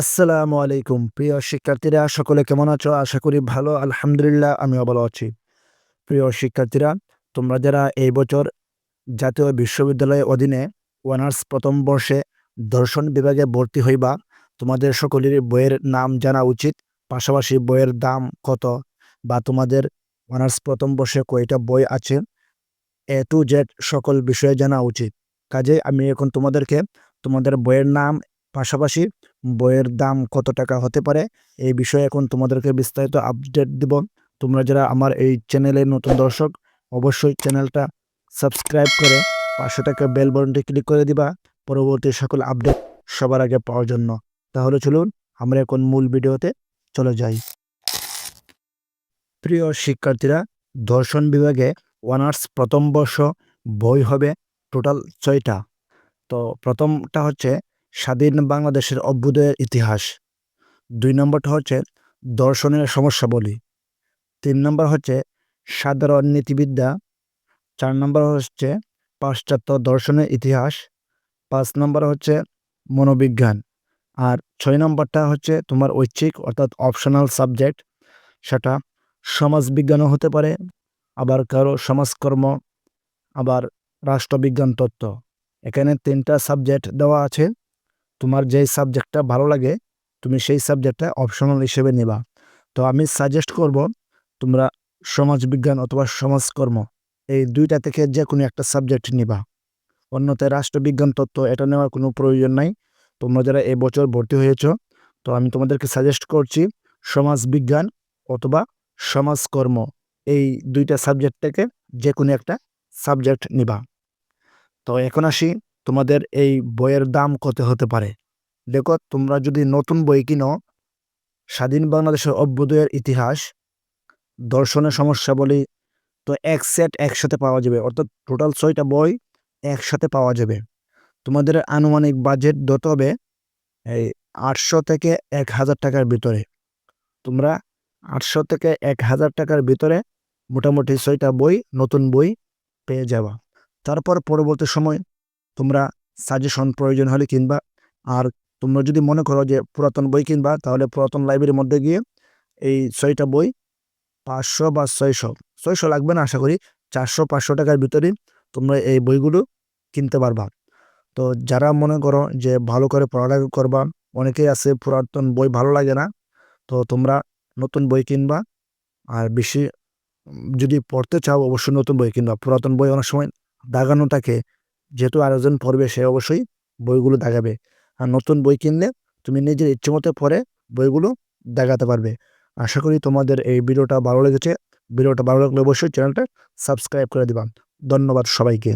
আসসালামু আলাইকুম। প্রিয় শিক্ষার্থীরা, সকলে কেমন আছো? আশা করি ভালো, আলহামদুলিল্লাহ, আমিও ভালো আছি। প্রিয় শিক্ষার্থীরা, তোমরা যারা এই বছর জাতীয় বিশ্ববিদ্যালয়ের অধীনে অনার্স প্রথম বর্ষে দর্শন বিভাগে ভর্তি হইবা, তোমাদের সকলের বইয়ের নাম জানা উচিত। পাশাপাশি বইয়ের দাম কত বা তোমাদের অনার্স প্রথম বর্ষে কয়টা বই আছে? এ টু জেড সকল বিষয়ে জানা উচিত। কাজে আমি এখন তোমাদেরকে তোমাদের বইয়ের নাম, পাশাপাশি বইয়ের দাম কত টাকা হতে পারে, এই বিষয়ে এখন তোমাদেরকে বিস্তারিত আপডেট দিব। তোমরা যারা আমার এই চ্যানেলের নতুন দর্শক, অবশ্যই চ্যানেলটা সাবস্ক্রাইব করে পাঁচশো টাকা বেল বটনটি ক্লিক করে দিবা। পরবর্তী সকল আপডেট সবার আগে পাওয়ার জন্য। তাহলে চলুন, আমরা এখন মূল ভিডিওতে চলে যাই। প্রিয় শিক্ষার্থীরা দর্শন বিভাগে অনার্স প্রথম বর্ষ বই হবে টোটাল ছয়টা। তো প্রথমটা হচ্ছে স্বাধীন বাংলাদেশের অভ্যুদয়ের ইতিহাস। দুই নম্বরটা হচ্ছে দর্শনের সমস্যাবলী। তিন নম্বর হচ্ছে সাধারণ নীতিবিদ্যা। চার নম্বর হচ্ছে পাশ্চাত্য দর্শনের ইতিহাস। পাঁচ নম্বর হচ্ছে মনোবিজ্ঞান। আর ছয় নম্বরটা হচ্ছে তোমার ঐচ্ছিক অর্থাৎ অপশনাল সাবজেক্ট সেটা সমাজবিজ্ঞানও হতে পারে, আবার কারও সমাজকর্ম, আবার রাষ্ট্রবিজ্ঞান তত্ত্ব। এখানে তিনটা সাবজেক্ট দেওয়া আছে। তোমার যেই সাবজেক্টটা ভালো লাগে, তুমি সেই সাবজেক্টটা অপশনাল হিসেবে নেবা। তো আমি সাজেস্ট করব, তোমরা সমাজবিজ্ঞান অথবা সমাজকর্ম, এই দুইটা থেকে যে কোনো একটা সাবজেক্ট নিবা। অন্যথায় রাষ্ট্রবিজ্ঞান তত্ত্ব, এটা নেওয়ার কোনো প্রয়োজন নাই। তোমরা যারা এবছর ভর্তি হয়েছ, তো আমি তোমাদেরকে সাজেস্ট করছি সমাজবিজ্ঞান অথবা সমাজকর্ম, এই দুইটা সাবজেক্ট থেকে যে কোনো একটা সাবজেক্ট নিবা। তো এখন আসি তোমাদের এই বইয়ের দাম কত হতে পারে? দেখো, তোমরা যদি নতুন বই কিনো, স্বাধীন বাংলাদেশের অভ্যুদয়ের ইতিহাস, দর্শনের সমস্যা বলি, তো এক সেট একসাথে পাওয়া যাবে। অর্থাৎ টোটাল ছয়টা বই একসাথে পাওয়া যাবে। তোমাদের আনুমানিক বাজেট ধরতে হবে এই আটশো থেকে এক হাজার টাকার ভিতরে। তোমরা আটশো থেকে এক হাজার টাকার ভিতরে মোটামুটি ছয়টা বই, নতুন বই পেয়ে যাবা। তারপর পরবর্তী সময় তোমরা সাজেশন প্রয়োজন হলে কিনবা। আর তোমরা যদি মনে করো যে পুরাতন বই কিনবা, তাহলে পুরাতন লাইব্রেরির মধ্যে গিয়ে এই ছয়টা বই পাঁচশো বা ছয়শো ছয়শো লাগবে না আশা করি, চারশো, পাঁচশো টাকার ভিতরে তোমরা এই বইগুলো কিনতে পারবা। তো যারা মনে করো যে ভালো করে পড়ালেখা করবা, অনেকেই আছে পুরাতন বই ভালো লাগে না, তো তোমরা নতুন বই কিনবা। আর বেশি যদি পড়তে চাও, অবশ্যই নতুন বই কিনবা। পুরাতন বই অনেক সময় দাগানো থাকে যেহেতু আরেকজন পড়বে, সে অবশ্যই বইগুলো দেখাবে। আর নতুন বই কিনলে তুমি নিজের ইচ্ছে মতো পড়ে বইগুলো দেখাতে পারবে। আশা করি তোমাদের এই ভিডিওটা ভালো লেগেছে। ভিডিওটা ভালো লাগলে অবশ্যই চ্যানেলটা সাবস্ক্রাইব করে দিবা। ধন্যবাদ সবাইকে।